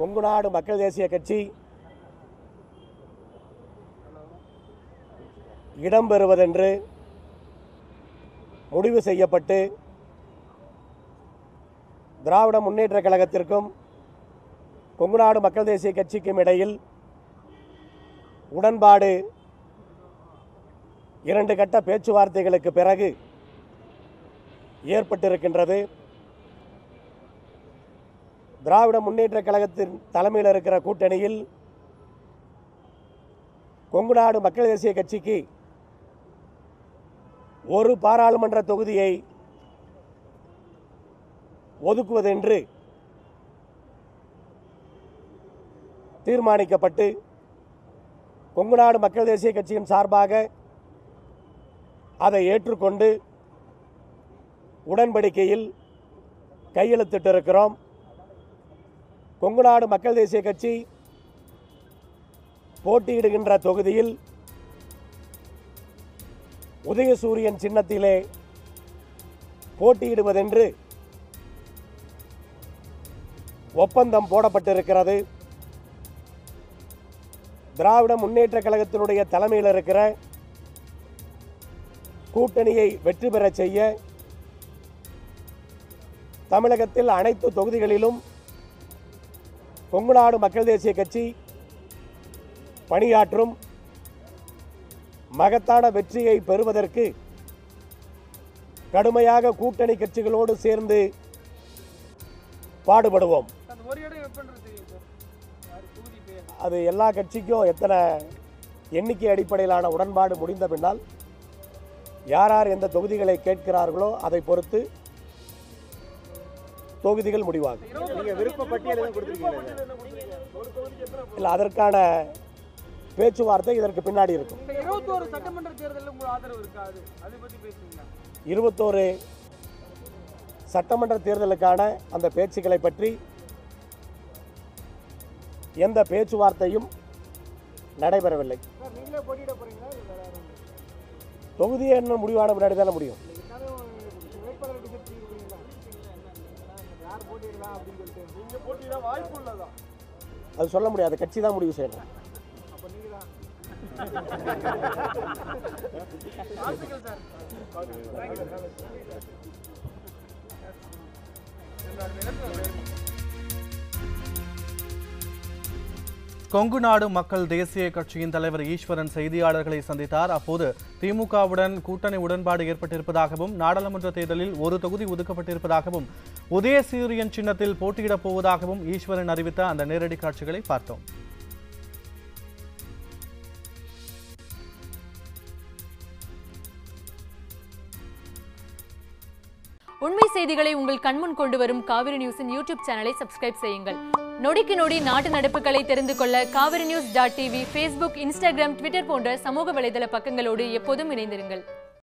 கொங்கு நாடு மக்கள் தேசிய கட்சி இடம்பெறுவதென்று முடிவு செய்யப்பட்டு திராவிட முன்னேற்ற கழகத்திற்கும் கொங்கு நாடு மக்கள் தேசிய கட்சிக்கும் இடையில் உடன்பாடு இரண்டு கட்ட பேச்சுவார்த்தைகளுக்கு பிறகு ஏற்பட்டிருக்கின்றது. திராவிட முன்னேற்ற கழகத்தின் தலைமையில் இருக்கிற கூட்டணியில் கொங்கு நாடு மக்கள் தேசிய கட்சிக்கு ஒரு பாராளுமன்ற தொகுதியை ஒதுக்குவதென்று தீர்மானிக்கப்பட்டு கொங்கு நாடு மக்கள் தேசிய கட்சியின் சார்பாக அதை ஏற்றுக்கொண்டு உடன்படிக்கையில் கையெழுத்திட்டிருக்கிறோம். கொங்கு நாடு மக்கள் தேசிய கட்சி போட்டியிடுகின்ற தொகுதியில் உதயசூரியன் சின்னத்திலே போட்டியிடுவதென்று ஒப்பந்தம் போடப்பட்டிருக்கிறது. திராவிட முன்னேற்ற கழகத்தினுடைய தலைமையில் இருக்கிற கூட்டணியை வெற்றி பெறச் செய்ய தமிழகத்தில் அனைத்து தொகுதிகளிலும் கொங்கு நாடு மக்கள் தேசிய கட்சி பணியாற்றும் மகத்தான வெற்றியை பெறுவதற்கு கடுமையாக கூட்டணி கட்சிகளோடு சேர்ந்து பாடுபடுவோம். அது எல்லா கட்சிக்கும் எத்தனை எண்ணிக்கை அடிப்படையிலான உடன்பாடு முடிந்த பின்னால் யார் யார் எந்த தொகுதிகளை கேட்கிறார்களோ அதை பொறுத்து தொகுதிகள் முடிவாகும். இல்லை அதற்கான பேச்சுவார்த்தை இதற்கு பின்னாடி இருக்கும். இருபத்தோரு சட்டமன்ற தேர்தலுக்கான அந்த பேச்சுக்களை பற்றி எந்த பேச்சுவார்த்தையும் நடைபெறவில்லை. தொகுதியே என்ன முடிவான பின்னாடி தானே முடியும். அது சொல்ல முடியாது. கட்சி தான் முடிவு செய்யணும். அப்போ நீங்க கொங்கு நாடு மக்கள் தேசிய கட்சியின் தலைவர் ஈஸ்வரன் செய்தியாளர்களை சந்தித்தார். அப்போது திமுகவுடன் கூட்டணி உடன்பாடு ஏற்பட்டிருப்பதாகவும் நாடாளுமன்ற தேர்தலில் ஒரு தொகுதி ஒதுக்கப்பட்டிருப்பதாகவும் உதயசூரியன் சின்னத்தில் போட்டியிடப் போவதாகவும் ஈஸ்வரன் அறிவித்த அந்த நேரடி காட்சிகளை பார்த்தோம். உண்மை செய்திகளை உங்கள் கண்முன் கொண்டு வரும் காவிரி நியூஸின் யூடியூப் சேனலை சப்ஸ்கிரைப் செய்யுங்கள். நொடிக்கு நொடி நாட்டு நடப்புகளை தெரிந்து கொள்ள Kaveri news dot TV Facebook Instagram Twitter போன்ற சமூக வலைதள பக்கங்களோடு எப்போதும் இணைந்திருங்கள்.